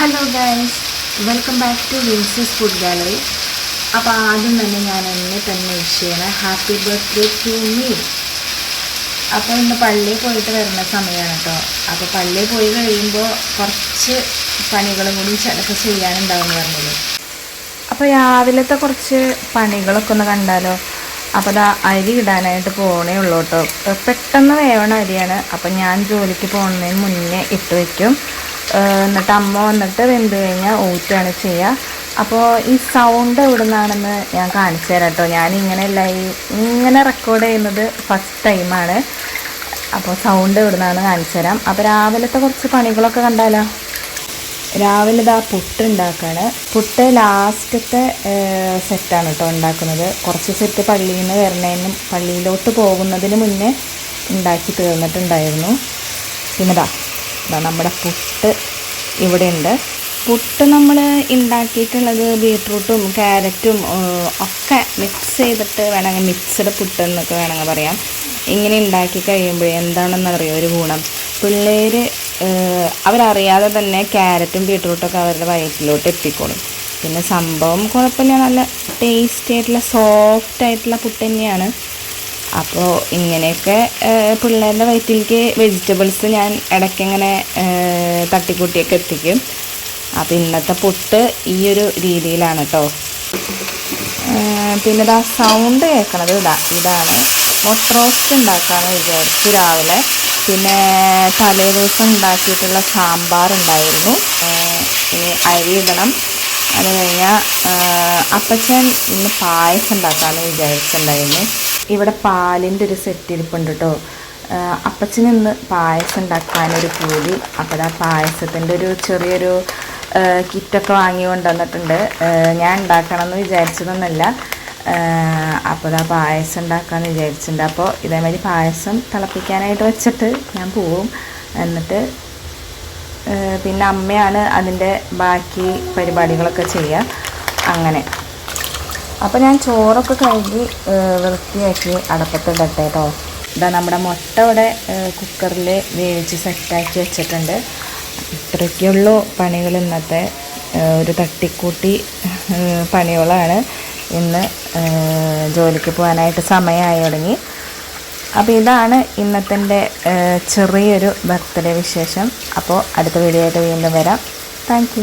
Welcome back to Vince's food gallery അപ്പോൾ ആദ്യം തന്നെ ഞാൻ എന്നെ തന്നെ വിഷ് ചെയ്യണം ഹാപ്പി ബർത്ത്ഡേ ടു മീ അപ്പോൾ ഇന്ന് പള്ളിയിൽ പോയിട്ട് വരുന്ന സമയമാണ് കേട്ടോ അപ്പോൾ പള്ളിയിൽ പോയി കഴിയുമ്പോൾ കുറച്ച് പണികളും കൂടി ചിലപ്പോൾ ചെയ്യാനുണ്ടാവും പറഞ്ഞത് അപ്പോൾ രാവിലത്തെ കുറച്ച് പണികളൊക്കെ ഒന്ന് കണ്ടാലോ. അപ്പോൾ അത് അരി ഇടാനായിട്ട് പോകണേ ഉള്ളൂ കേട്ടോ പെട്ടെന്ന് വേവണ അരിയാണ്. അപ്പോൾ ഞാൻ ജോലിക്ക് പോകുന്നതിന് മുന്നേ ഇട്ട് വയ്ക്കും എന്നിട്ട് അമ്മ വന്നിട്ട് വെന്ത് കഴിഞ്ഞാൽ ഊറ്റുകയാണ് ചെയ്യുക അപ്പോൾ ഈ സൗണ്ട് എവിടെ നിന്നാണെന്ന് ഞാൻ കാണിച്ചു തരാം കേട്ടോ ഞാൻ ഇങ്ങനെ ലൈവ് ഇങ്ങനെ റെക്കോർഡ് ചെയ്യുന്നത് ഫസ്റ്റ് ടൈമാണ് അപ്പോൾ സൗണ്ട് എവിടെ നിന്നാണ് കാണിച്ചു തരാം. അപ്പോൾ രാവിലത്തെ കുറച്ച് പണികളൊക്കെ കണ്ടാലോ? രാവിലെ ഇതാ പുട്ട് ഉണ്ടാക്കുകയാണ് പുട്ട് ലാസ്റ്റത്തെ സെറ്റാണ് കേട്ടോ ഉണ്ടാക്കുന്നത്. കുറച്ച് സെറ്റ് പള്ളിയിൽ നിന്ന് വരണതിനും പള്ളിയിലോട്ട് പോകുന്നതിന് മുന്നേ ഉണ്ടാക്കി തീർന്നിട്ടുണ്ടായിരുന്നു. പിന്നെ ഇതാ നമ്മുടെ പുട്ട് ഇവിടെയുണ്ട്. പുട്ട് നമ്മൾ ഉണ്ടാക്കിയിട്ടുള്ളത് ബീട്രൂട്ടും ക്യാരറ്റും ഒക്കെ മിക്സ് ചെയ്തിട്ട് വേണമെങ്കിൽ മിക്സഡ് പുട്ട് എന്നൊക്കെ വേണമെങ്കിൽ പറയാം. ഇങ്ങനെ ഉണ്ടാക്കി കഴിയുമ്പോൾ എന്താണെന്ന് അറിയോ ഒരു ഗുണം? പിള്ളേർ അവരറിയാതെ തന്നെ ക്യാരറ്റും ബീട്രൂട്ടൊക്കെ അവരുടെ വയറ്റിലോട്ട് എത്തിക്കോളും. പിന്നെ സംഭവം കുഴപ്പമില്ല. നല്ല ടേസ്റ്റി ആയിട്ടുള്ള സോഫ്റ്റ് ആയിട്ടുള്ള പുട്ട് തന്നെയാണ്. അപ്പോൾ ഇങ്ങനെയൊക്കെ പിള്ളേരുടെ വയറ്റിലേക്ക് വെജിറ്റബിൾസ് ഞാൻ ഇടയ്ക്കിങ്ങനെ തട്ടിക്കൂട്ടിയൊക്കെ എത്തിക്കും. അപ്പോൾ ഇന്നത്തെ പുട്ട് ഈ ഒരു രീതിയിലാണ് കേട്ടോ പിന്നെ ഇതാ സൗണ്ട് കേൾക്കണത് ഇതാ ഇതാണ്. മുട്ട റോസ്റ്റ് വിചാരിച്ചു രാവിലെ. പിന്നെ തലേ ദിവസം ഉണ്ടാക്കിയിട്ടുള്ള സാമ്പാർ ഉണ്ടായിരുന്നു. ഇനി അരി ഇടണം. അത് കഴിഞ്ഞാൽ അപ്പച്ചൻ ഇന്ന് പായസം ഉണ്ടാക്കാമെന്ന് വിചാരിച്ചിട്ടുണ്ടായിരുന്നു. ഇവിടെ പാലിന്റെ ഒരു സെറ്റ് ഇരിപ്പുണ്ട് കേട്ടോ അപ്പച്ചനിന്ന് പായസം ഉണ്ടാക്കാനൊരു പൂതി അപ്പോൾ ആ പായസത്തിന്റെ ഒരു ചെറിയൊരു കിറ്റൊക്കെ വാങ്ങി കൊണ്ടുവന്നിട്ടുണ്ട്. ഞാൻ ഉണ്ടാക്കണം എന്ന് വിചാരിച്ചതൊന്നുമല്ല. അപ്പോൾ ആ പായസം ഉണ്ടാക്കാമെന്ന് വിചാരിച്ചിട്ടുണ്ട്. അപ്പോൾ ഇതേമാതിരി പായസം തിളപ്പിക്കാനായിട്ട് വെച്ചിട്ട് ഞാൻ പോവും. എന്നിട്ട് പിന്നെ അമ്മയാണ് അതിന്റെ ബാക്കി പരിപാടികളൊക്കെ ചെയ്യുക. അങ്ങനെ. അപ്പോൾ ഞാൻ ചോറൊക്കെ കഴുകി വൃത്തിയാക്കി അടപ്പത്തിടട്ടെ കേട്ടോ ഇതാ നമ്മുടെ മുട്ട ഇവിടെ കുക്കറിൽ വേവിച്ച് സെറ്റാക്കി വെച്ചിട്ടുണ്ട്. ഇത്രയ്ക്കുള്ളൂ പണികൾ ഇന്നത്തെ ഒരു തട്ടിക്കൂട്ടി പണികളാണ്. ഇന്ന് ജോലിക്ക് പോകാനായിട്ട് സമയമായി തുടങ്ങി. അപ്പോൾ ഇതാണ് ഇന്നത്തെ ചെറിയൊരു ബർത്ത്ഡേ വിശേഷം. അപ്പോൾ അടുത്ത വീഡിയോ ആയിട്ട് വീണ്ടും വരാം. താങ്ക്